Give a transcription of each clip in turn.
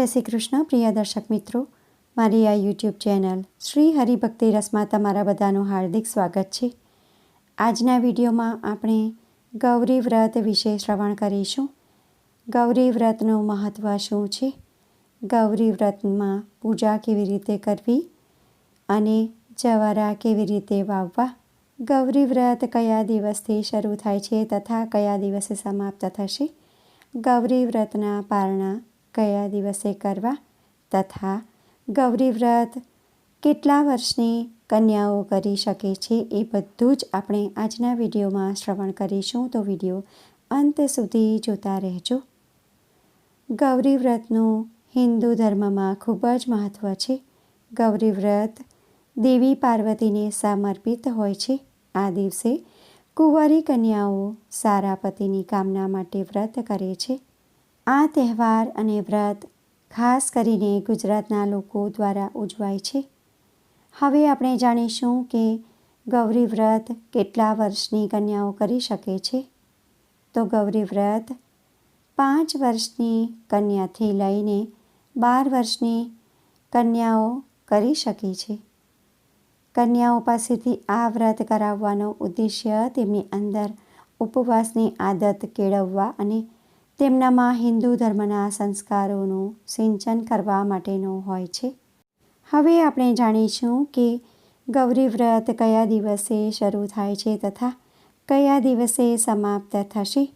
જય શ્રી કૃષ્ણ, પ્રિય દર્શક મિત્રો. મારી આ યુટ્યુબ ચેનલ શ્રી હરિભક્તિ રસમાં તમારા બધાનું હાર્દિક સ્વાગત છે. આજના વિડીયોમાં આપણે ગૌરી વ્રત વિશે શ્રવણ કરીશું. ગૌરી વ્રતનું મહત્ત્વ શું છે? ગૌરી વ્રતમાં પૂજા કેવી રીતે કરવી અને જવારા કેવી રીતે વાવવા? ગૌરી વ્રત કયા દિવસથી શરૂ થાય છે તથા કયા દિવસે સમાપ્ત થશે? ગૌરી વ્રતના પારણા કયા દિવસે કરવા? તથા ગૌરી વ્રત કેટલા વર્ષની કન્યાઓ કરી શકે છે એ બધું જ આપણે આજના વિડીયોમાં શ્રવણ કરીશું. તો વીડિયો અંત સુધી જોતા રહેજો. ગૌરી વ્રતનું હિન્દુ ધર્મમાં ખૂબ જ મહત્ત્વ છે. ગૌરી વ્રત દેવી પાર્વતીને સમર્પિત હોય છે. આ દિવસે કુંવારી કન્યાઓ સારા પતિની કામના માટે વ્રત કરે છે. આ તહેવાર અને વ્રત ખાસ કરીને ગુજરાતના લોકો દ્વારા ઉજવાય છે. હવે આપણે જાણીશું કે ગૌરી વ્રત કેટલા વર્ષની કન્યાઓ કરી શકે છે. તો ગૌરી વ્રત પાંચ વર્ષની કન્યાથી લઈને બાર વર્ષની કન્યાઓ કરી શકે છે. કન્યાઓ પાસેથી આ વ્રત કરાવવાનો ઉદ્દેશ્ય તેમની અંદર ઉપવાસની આદત કેળવવા અને તેમનામાં હિન્દુ ધર્મના સંસ્કારોનું સિંચન કરવા માટેનો હોય છે. હવે આપણે જાણીશું કે ગૌરી વ્રત કયા દિવસે શરૂ થાય છે તથા કયા દિવસે સમાપ્ત થશે.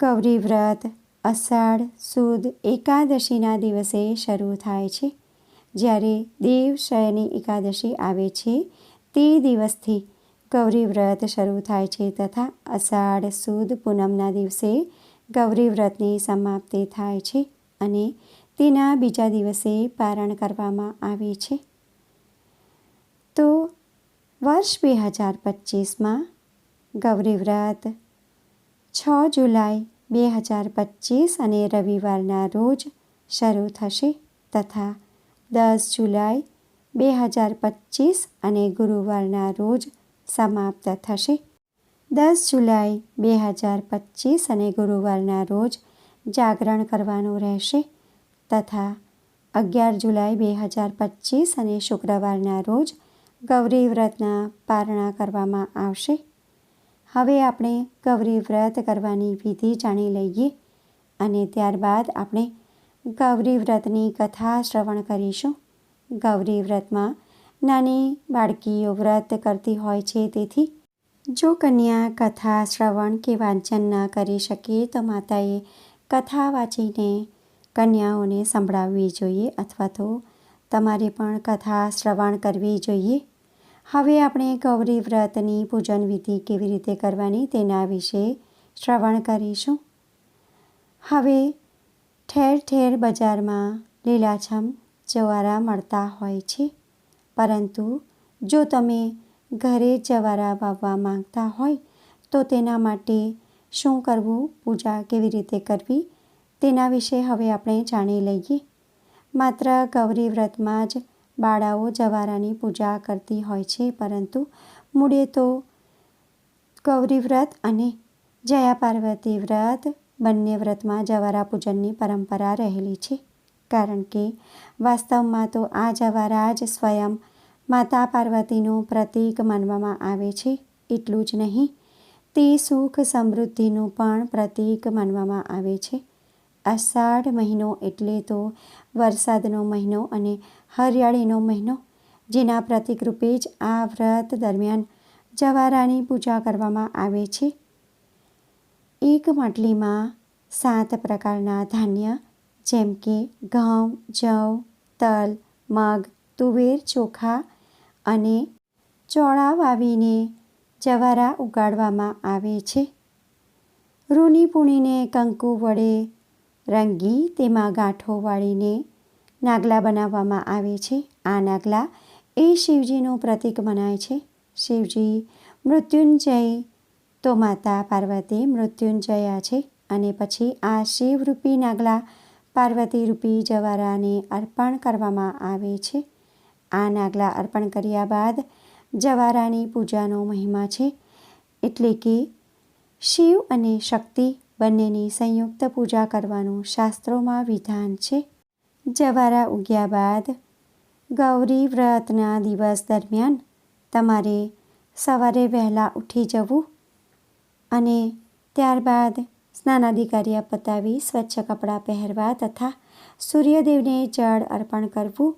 ગૌરી વ્રત અષાઢ, સુદ, એકાદશીના દિવસે શરૂ થાય છે. જ્યારે દેવશયની એકાદશી આવે છે, તે દિવસથી ગૌરી વ્રત શરૂ થાય છે તથા અષાઢ સુદ પૂનમના દિવસે ગૌરી વ્રતની સમાપ્તિ થાય છે અને તેના બીજા દિવસે પારણ કરવામાં આવે છે. તો વર્ષ બે હજાર પચીસમાં ગૌરી વ્રત છ જુલાઈ બે હજાર પચીસ અને રવિવારના રોજ શરૂ થશે તથા દસ જુલાઈ બે હજાર પચીસ અને ગુરુવારના રોજ સમાપ્ત થશે. દસ જુલાઈ બે હજાર પચીસ અને ગુરુવારના રોજ જાગરણ કરવાનું રહેશે તથા અગિયાર જુલાઈ બે હજાર પચીસ અને શુક્રવારના રોજ ગૌરી વ્રતના પારણા કરવામાં આવશે. હવે આપણે ગૌરી વ્રત કરવાની વિધિ જાણી લઈએ અને ત્યારબાદ આપણે ગૌરી વ્રતની કથા શ્રવણ કરીશું. ગૌરી વ્રતમાં નાની બાળકીઓ વ્રત કરતી હોય છે, તેથી જો કન્યા કથા શ્રવણ કે વાંચન ન કરી શકે, તો માતાએ કથા વાંચીને કન્યાઓને સંભળાવવી જોઈએ અથવા તો તમારે પણ કથા શ્રવણ કરવી જોઈએ. હવે આપણે ગૌરી વ્રતની પૂજન વિધિ કેવી રીતે કરવાની તેના વિશે શ્રવણ કરીશું. હવે ઠેર ઠેર બજારમાં લીલાછમ જવારા મળતા હોય છે. પરંતુ જો તમે ઘરે જવારા વાવવા માંગતા હોય, તો તેના માટે શું કરવું, પૂજા કેવી રીતે કરવી, તેના વિશે હવે આપણે જાણી લઈએ. માત્ર ગૌરી વ્રતમાં જ બાળાઓ જવારાની પૂજા કરતી હોય છે, પરંતુ મૂળે તો ગૌરી વ્રત અને જયા પાર્વતી વ્રત બંને વ્રતમાં જવારા પૂજનની પરંપરા રહેલી છે. કારણ કે વાસ્તવમાં તો આ જવારાજ સ્વયં માતા પાર્વતીનું પ્રતીક માનવામાં આવે છે. એટલું જ નહીં, તે સુખ સમૃદ્ધિનું પણ પ્રતીક માનવામાં આવે છે. અષાઢ મહિનો એટલે તો વરસાદનો મહિનો અને હરિયાળીનો મહિનો, જેના પ્રતિકરૂપે જ આ વ્રત દરમિયાન જવારાની પૂજા કરવામાં આવે છે. એક માટલીમાં સાત પ્રકારના ધાન્ય જેમ કે ઘઉં, જવ, તલ, મગ, તુવેર ચોખા અને ચોળા વાવીને જવારા ઉગાડવામાં આવે છે. રૂની પૂણીને કંકુ વડે રંગી તેમાં ગાંઠો વાળીને નાગલા બનાવવામાં આવે છે. આ નાગલા એ શિવજીનું પ્રતીક મનાય છે. શિવજી મૃત્યુંજય તો માતા પાર્વતી મૃત્યુંજયા છે અને પછી આ શિવરૂપી નાગલા પાર્વતી રૂપી જવારાને અર્પણ કરવામાં આવે છે. આ નાગલા અર્પણ કર્યા બાદ જવારાની પૂજાનો મહિમા છે. એટલે કે શિવ અને શક્તિ બંનેની સંયુક્ત પૂજા કરવાનું શાસ્ત્રોમાં વિધાન છે. જવારા ઉગ્યા બાદ ગૌરી વ્રતના દિવસ દરમિયાન તમારે સવારે વહેલા ઉઠી જવું અને ત્યારબાદ સ્નાનાદિ પતાવી સ્વચ્છ કપડાં પહેરવા તથા સૂર્યદેવને જળ અર્પણ કરવું.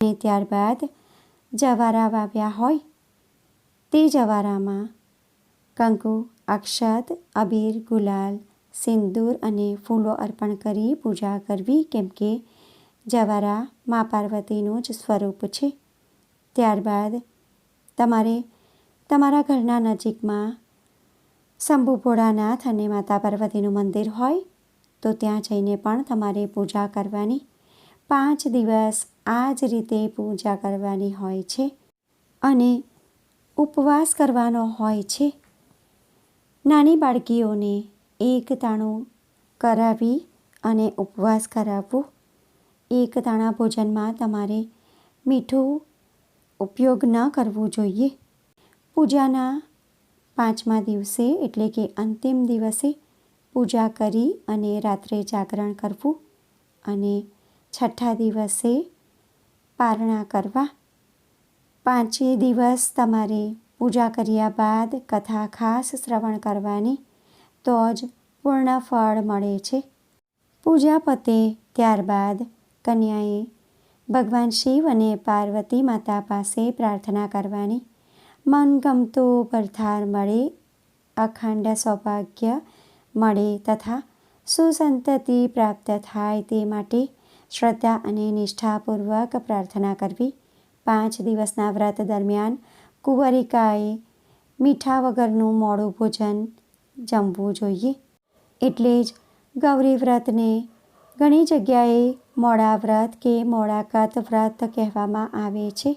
અને ત્યારબાદ જવારા વાવ્યા હોય તે જવારામાં કંકુ, અક્ષત, અબીર, ગુલાલ, સિંદૂર અને ફૂલો અર્પણ કરી પૂજા કરવી કેમ કે જવારા મા પાર્વતીનું જ સ્વરૂપ છે. ત્યારબાદ તમારે તમારા ઘરના નજીકમાં શંભુ ભોળાનાથ અને માતા પાર્વતીનું મંદિર હોય, તો ત્યાં જઈને પણ તમારે પૂજા કરવાની. પાંચ દિવસ આ જ રીતે પૂજા કરવાની હોય છે અને ઉપવાસ કરવાનો હોય છે. નાની બાળકીઓને એક તાણું કરાવી અને ઉપવાસ કરાવવું. એક તાણા ભોજનમાં તમારે મીઠું ઉપયોગ ન કરવું જોઈએ. પૂજાના પાંચમા દિવસે એટલે કે અંતિમ દિવસે પૂજા કરી અને રાત્રે જાગરણ કરવું અને છઠ્ઠા દિવસે પારણા કરવા. પાંચે દિવસ તમારે પૂજા કર્યા બાદ કથા ખાસ શ્રવણ કરવાની તો જ પૂર્ણ ફળ મળે છે. પૂજા પતે ત્યારબાદ કન્યાએ ભગવાન શિવ અને પાર્વતી માતા પાસે પ્રાર્થના કરવાની. મનગમતો પરથાર મળે, અખંડ સૌભાગ્ય મળે તથા સુસંતતિ પ્રાપ્ત થાય તે માટે શ્રદ્ધા અને નિષ્ઠાપૂર્વક પ્રાર્થના કરવી. પાંચ દિવસના વ્રત દરમિયાન કુંવરિકાએ મીઠા વગરનું મોડું ભોજન જમવું જોઈએ. એટલે જ ગૌરી વ્રતને ઘણી જગ્યાએ મોડા વ્રત કે મોડાકત વ્રત કહેવામાં આવે છે.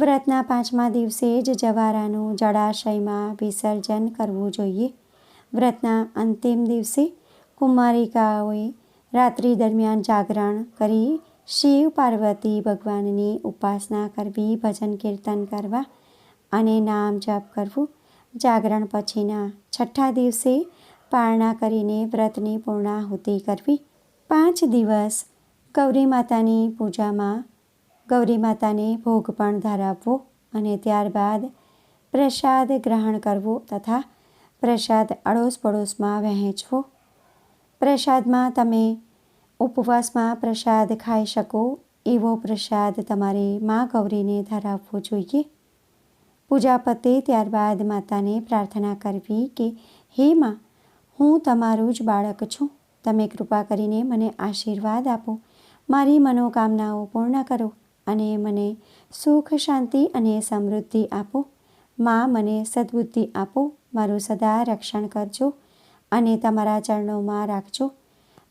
વ્રતના પાંચમા દિવસે જ જવારાનું જળાશયમાં વિસર્જન કરવું જોઈએ. વ્રતના અંતિમ દિવસે કુમારિકાઓએ રાત્રિ દરમિયાન જાગરણ કરી શિવ પાર્વતી ભગવાનની ઉપાસના કરવી, ભજન કીર્તન કરવા અને નામ જપ કરવું. જાગરણ પછીના છઠ્ઠા દિવસે પારણા કરીને વ્રતની પૂર્ણાહુતિ કરવી. પાંચ દિવસ ગૌરી માતાની પૂજામાં ગૌરી માતાને ભોગ પણ ધરાવવો અને ત્યારબાદ પ્રસાદ ગ્રહણ કરવો તથા પ્રસાદ અડોશ પડોશમાં વહેંચવો. પ્રસાદમાં તમે ઉપવાસમાં પ્રસાદ ખાઈ શકો, એવો પ્રસાદ તમારે મા ગૌરીને ધરાવવો જોઈએ. પૂજા પતે ત્યારબાદ માતાને પ્રાર્થના કરવી કે, હે માં, હું તમારું જ બાળક છું. તમે કૃપા કરીને મને આશીર્વાદ આપો. મારી મનોકામનાઓ પૂર્ણ કરો. અને મને સુખ, શાંતિ અને સમૃદ્ધિ આપો. માં, મને સદબુદ્ધિ આપો. મારું સદા રક્ષણ કરજો અને તમારા ચરણોમાં રાખજો.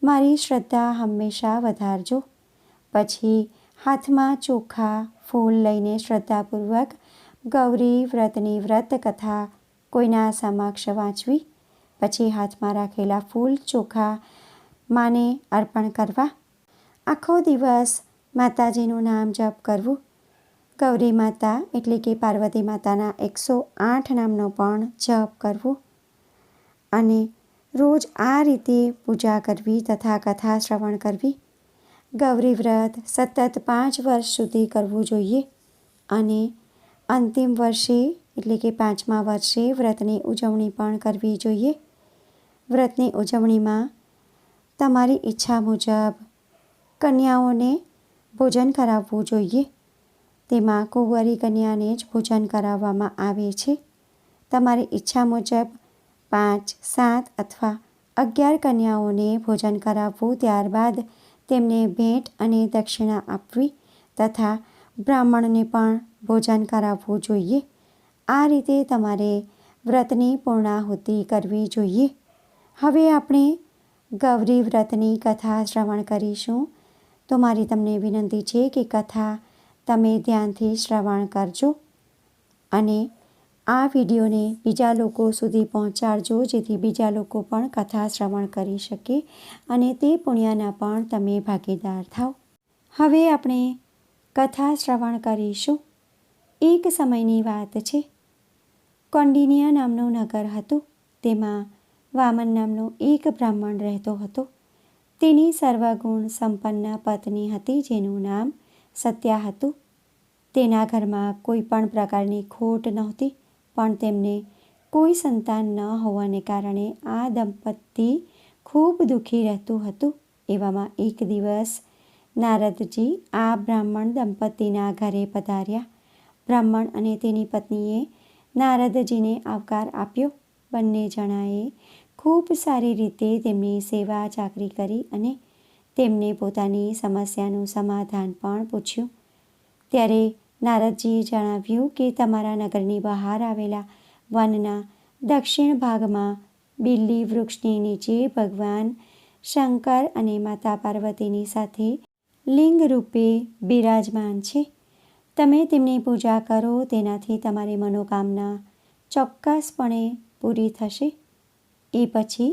મારી શ્રદ્ધા હંમેશા વધારજો. પછી હાથમાં ચોખા, ફૂલ લઈને શ્રદ્ધાપૂર્વક ગૌરી વ્રતની વ્રત કથા કોઈના સમક્ષ વાંચવી. પછી હાથમાં રાખેલા ફૂલ, ચોખા માને અર્પણ કરવા. આખો દિવસ માતાજીનું નામ જપ કરવું. ગૌરી માતા એટલે કે પાર્વતી માતાના એકસો આઠ નામનો પણ જપ કરવું. અને રોજ આ રીતે પૂજા કરવી તથા કથા શ્રવણ કરવી. ગૌરી વ્રત સતત પાંચ વર્ષ સુધી કરવું જોઈએ. અને અંતિમ વર્ષે એટલે કે પાંચમા વર્ષે વ્રતની ઉજવણી પણ કરવી જોઈએ. વ્રતની ઉજવણીમાં તમારી ઈચ્છા મુજબ કન્યાઓને ભોજન કરાવવું જોઈએ. તેમાં કુંવરી કન્યાને જ ભોજન કરાવવામાં આવે છે. તમારી ઈચ્છા મુજબ પાંચ, સાત અથવા અગિયાર કન્યાઓને ભોજન કરાવવું, ત્યારબાદ તેમને ભેટ અને દક્ષિણા આપવી તથા બ્રાહ્મણને પણ ભોજન કરાવવું જોઈએ. આ રીતે તમારે વ્રતની પૂર્ણાહુતિ કરવી જોઈએ. હવે આપણે ગૌરી વ્રતની કથા શ્રવણ કરીશું. તો મારી તમને વિનંતી છે કે કથા તમે ધ્યાનથી શ્રવણ કરજો અને આ વિડીયોને બીજા લોકો સુધી પહોંચાડજો, જેથી બીજા લોકો પણ કથા શ્રવણ કરી શકે અને તે પુણ્યના પણ તમે ભાગીદાર થાઓ હવે આપણે કથા શ્રવણ કરીશું. એક સમયની વાત છે. કોંડિનિયા નામનું નગર હતું. તેમાં વામન નામનો એક બ્રાહ્મણ રહેતો હતો. તેની સર્વગુણ સંપન્ન પત્ની હતી જેનું નામ સત્યા હતું. તેના ઘરમાં કોઈ પણ પ્રકારની ખોટ નહોતી, પણ તેમને કોઈ સંતાન ન હોવાને કારણે આ દંપતી ખૂબ દુઃખી રહેતું હતું. એવામાં એક દિવસ નારદજી આ બ્રાહ્મણ દંપતીના ઘરે પધાર્યા. બ્રાહ્મણ અને તેની પત્નીએ નારદજીને આવકાર આપ્યો. બંને જણાએ ખૂબ સારી રીતે તેમની સેવા ચાકરી કરી અને તેમને પોતાની સમસ્યાનું સમાધાન પણ પૂછ્યું. ત્યારે નારદજીએ જણાવ્યું કે તમારા નગરની બહાર આવેલા વનના દક્ષિણ ભાગમાં બિલ્લી વૃક્ષની નીચે ભગવાન શંકર અને માતા પાર્વતીની સાથે લિંગ રૂપે બિરાજમાન છે. તમે તેમની પૂજા કરો, તેનાથી તમારી મનોકામના ચોક્કસપણે પૂરી થશે. એ પછી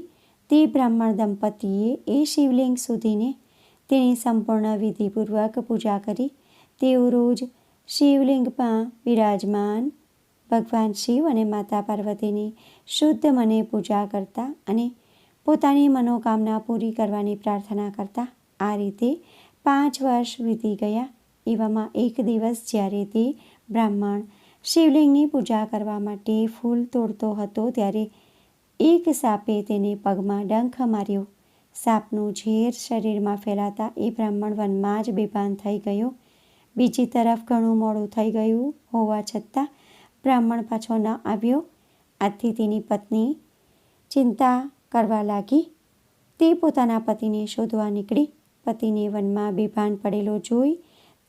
તે બ્રાહ્મણ દંપતીએ એ શિવલિંગ સુધીને તેની સંપૂર્ણ વિધિપૂર્વક પૂજા કરી. તેઓ રોજ શિવલિંગમાં બિરાજમાન ભગવાન શિવ અને માતા પાર્વતીની શુદ્ધ મને પૂજા કરતા અને પોતાની મનોકામના પૂરી કરવાની પ્રાર્થના કરતા આ રીતે પાંચ વર્ષ વીતી ગયા. એવામાં એક દિવસ જ્યારે તે બ્રાહ્મણ શિવલિંગની પૂજા કરવા માટે ફૂલ તોડતો હતો ત્યારે એક સાપે તેને પગમાં ડંખ માર્યો. સાપનું ઝેર શરીરમાં ફેલાતા એ બ્રાહ્મણ વનમાં જ બેભાન થઈ ગયો. બીજી તરફ ઘણું મોડું થઈ ગયું હોવા છતાં બ્રાહ્મણ પાછો ન આવ્યો. આથી તેની પત્ની ચિંતા કરવા લાગી. તે પોતાના પતિને શોધવા નીકળી. પતિને વનમાં બેભાન પડેલો જોઈ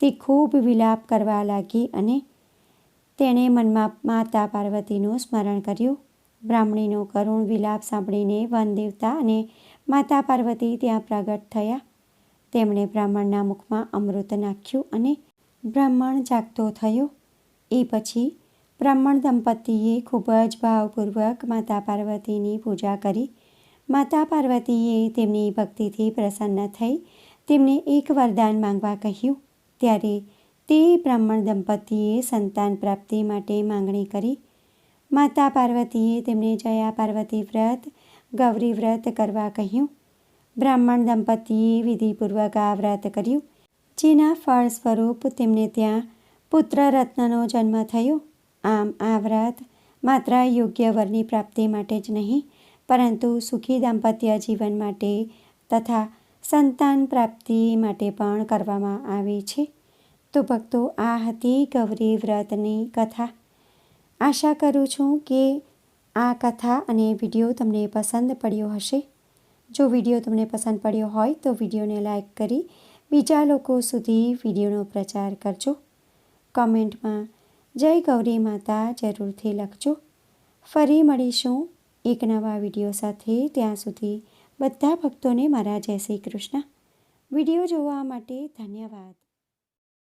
તે ખૂબ વિલાપ કરવા લાગી અને તેણે મનમાં માતા પાર્વતીનું સ્મરણ કર્યું. બ્રાહ્મણીનો કરુણ વિલાપ સાંભળીને વનદેવતા અને માતા પાર્વતી ત્યાં પ્રગટ થયા. તેમણે બ્રાહ્મણના મુખમાં અમૃત નાખ્યું અને બ્રાહ્મણ જાગતો થયો. એ પછી બ્રાહ્મણ દંપતીએ ખૂબ જ ભાવપૂર્વક માતા પાર્વતીની પૂજા કરી. માતા પાર્વતીએ તેમની ભક્તિથી પ્રસન્ન થઈ તેમને એક વરદાન માંગવા કહ્યું. ત્યારે તે બ્રાહ્મણ દંપતીએ સંતાન પ્રાપ્તિ માટે માંગણી કરી. માતા પાર્વતીએ તેમને જયા પાર્વતી વ્રત, ગૌરી વ્રત કરવા કહ્યું. બ્રાહ્મણ દંપતીએ વિધિપૂર્વક આ વ્રત કર્યું, જેના ફળ સ્વરૂપ તેમને ત્યાં પુત્ર રત્નનો જન્મ થયો. આમ આ વ્રત માત્ર યોગ્ય વરની પ્રાપ્તિ માટે જ નહીં, પરંતુ સુખી દાંપત્ય જીવન માટે તથા સંતાન પ્રાપ્તિ માટે પણ કરવામાં આવે છે. તો ભક્તો, આ હતી ગૌરી વ્રતની કથા. આશા કરું છું કે આ કથા અને વીડિયો તમને પસંદ પડ્યો હશે. જો વીડિયો તમને પસંદ પડ્યો હોય તો વિડીયોને લાઇક કરી બીજા લોકો સુધી વિડીયોનો પ્રચાર કરજો. કોમેન્ટમાં જય ગૌરી માતા જરૂરથી લખજો. ફરી મળીશું એક નવા વીડિયો સાથે ત્યાં સુધી બધા ભક્તોને મારા જય શ્રી કૃષ્ણ. વીડિયો જોવા માટે ધન્યવાદ.